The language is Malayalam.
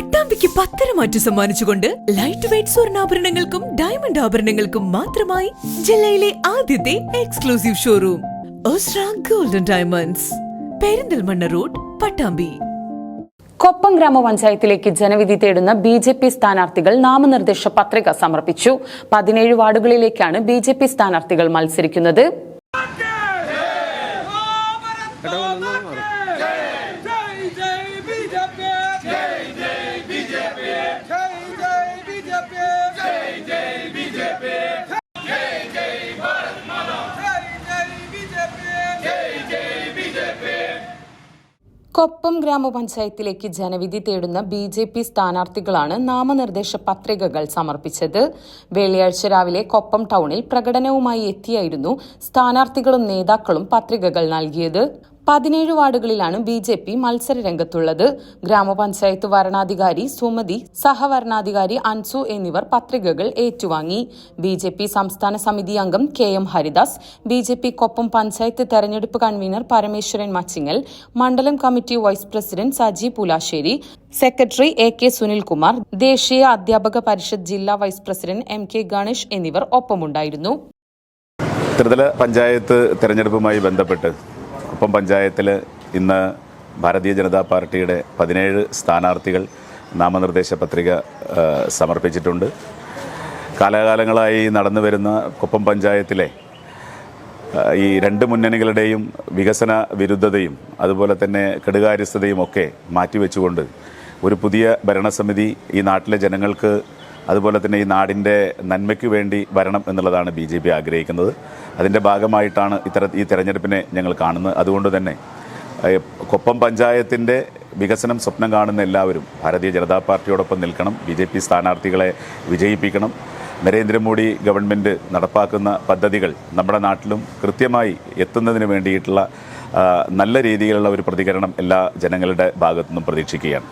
പട്ടാമ്പിക്ക് പത്തര മാറ്റി സമ്മാനിച്ചുകൊണ്ട് ലൈറ്റ് വെയിറ്റ് സ്വർണാഭരണങ്ങൾക്കും ഡയമണ്ട് ആഭരണങ്ങൾക്കും മാത്രമായി ജില്ലയിലെ ആദ്യത്തെ exclusive showroom Osra golden diamonds Perinthalmanna road Pattambi. Koppam ഗ്രാമപഞ്ചായത്തിലേക്ക് ജനവിധി തേടുന്ന ബി ജെ പി സ്ഥാനാർത്ഥികൾ നാമനിർദ്ദേശ പത്രിക സമർപ്പിച്ചു. പതിനേഴ് വാർഡുകളിലേക്കാണ് ബി ജെ പി സ്ഥാനാർത്ഥികൾ മത്സരിക്കുന്നത്. കൊപ്പം ഗ്രാമപഞ്ചായത്തിലേക്ക് ജനവിധി തേടുന്ന ബി ജെ പി സ്ഥാനാർത്ഥികളാണ് നാമനിർദ്ദേശ പത്രികകൾ സമർപ്പിച്ചത്. വെള്ളിയാഴ്ച രാവിലെ കൊപ്പം ടൗണിൽ പ്രകടനവുമായി എത്തിയായിരുന്നു സ്ഥാനാർത്ഥികളും നേതാക്കളും പത്രികകൾ നൽകിയത്. പതിനേഴ് വാർഡുകളിലാണ് ബി ജെ പി മത്സര രംഗത്തുള്ളത് ഗ്രാമപഞ്ചായത്ത് വരണാധികാരി സുമതി സഹവരണാധികാരി അൻസു എന്നിവർ പത്രികകൾ ഏറ്റുവാങ്ങി. ബി ജെ പി സംസ്ഥാന സമിതി അംഗം K M Haridas B J P Koppam panchayat തെരഞ്ഞെടുപ്പ് കൺവീനർ പരമേശ്വരൻ മച്ചിങ്ങൽ മണ്ഡലം committee vice president Saji Pulasseri secretary A K Sunilkumar ദേശീയ അധ്യാപക പരിഷത്ത് ജില്ലാ vice president M K Ganesh എന്നിവർ ഒപ്പമുണ്ടായിരുന്നു. ത്രിതല പഞ്ചായത്ത് തെരഞ്ഞെടുപ്പുമായി ബന്ധപ്പെട്ട് ഒപ്പം പഞ്ചായത്തിൽ ഇന്ന് ഭാരതീയ ജനതാ പാർട്ടിയുടെ പതിനേഴ് സ്ഥാനാർത്ഥികൾ നാമനിർദ്ദേശ പത്രിക സമർപ്പിച്ചിട്ടുണ്ട്. കാലാകാലങ്ങളായി നടന്നു വരുന്ന കൊപ്പം പഞ്ചായത്തിലെ ഈ രണ്ട് മുന്നണികളുടെയും വികസന വിരുദ്ധതയും അതുപോലെ തന്നെ കെടുകാര്യസ്ഥതയും ഒക്കെ മാറ്റിവെച്ചുകൊണ്ട് ഒരു പുതിയ ഭരണസമിതി ഈ നാട്ടിലെ ജനങ്ങൾക്ക് അതുപോലെ തന്നെ ഈ നാടിന്റെ നന്മയ്ക്ക് വേണ്ടി വരണം എന്നുള്ളതാണ് ബി ജെ പി ആഗ്രഹിക്കുന്നത്. അതിന്റെ ഭാഗമായിട്ടാണ് ഇത്തര ഈ തെരഞ്ഞെടുപ്പിനെ ഞങ്ങൾ കാണുന്നത്. അതുകൊണ്ട് തന്നെ കൊപ്പം പഞ്ചായത്തിന്റെ വികസനം സ്വപ്നം കാണുന്ന എല്ലാവരും ഭാരതീയ ജനതാ പാർട്ടിയോടൊപ്പം നിൽക്കണം. ബി ജെ പി സ്ഥാനാർത്ഥികളെ വിജയിപ്പിക്കണം. നരേന്ദ്രമോദി ഗവൺമെന്റ് നടപ്പാക്കുന്ന പദ്ധതികൾ നമ്മുടെ നാട്ടിലും കൃത്യമായി എത്തുന്നതിന് വേണ്ടിയിട്ടുള്ള നല്ല രീതിയിലുള്ള ഒരു പ്രതികരണം എല്ലാ ജനങ്ങളുടെ ഭാഗത്തുനിന്നും പ്രതീക്ഷിക്കുകയാണ്.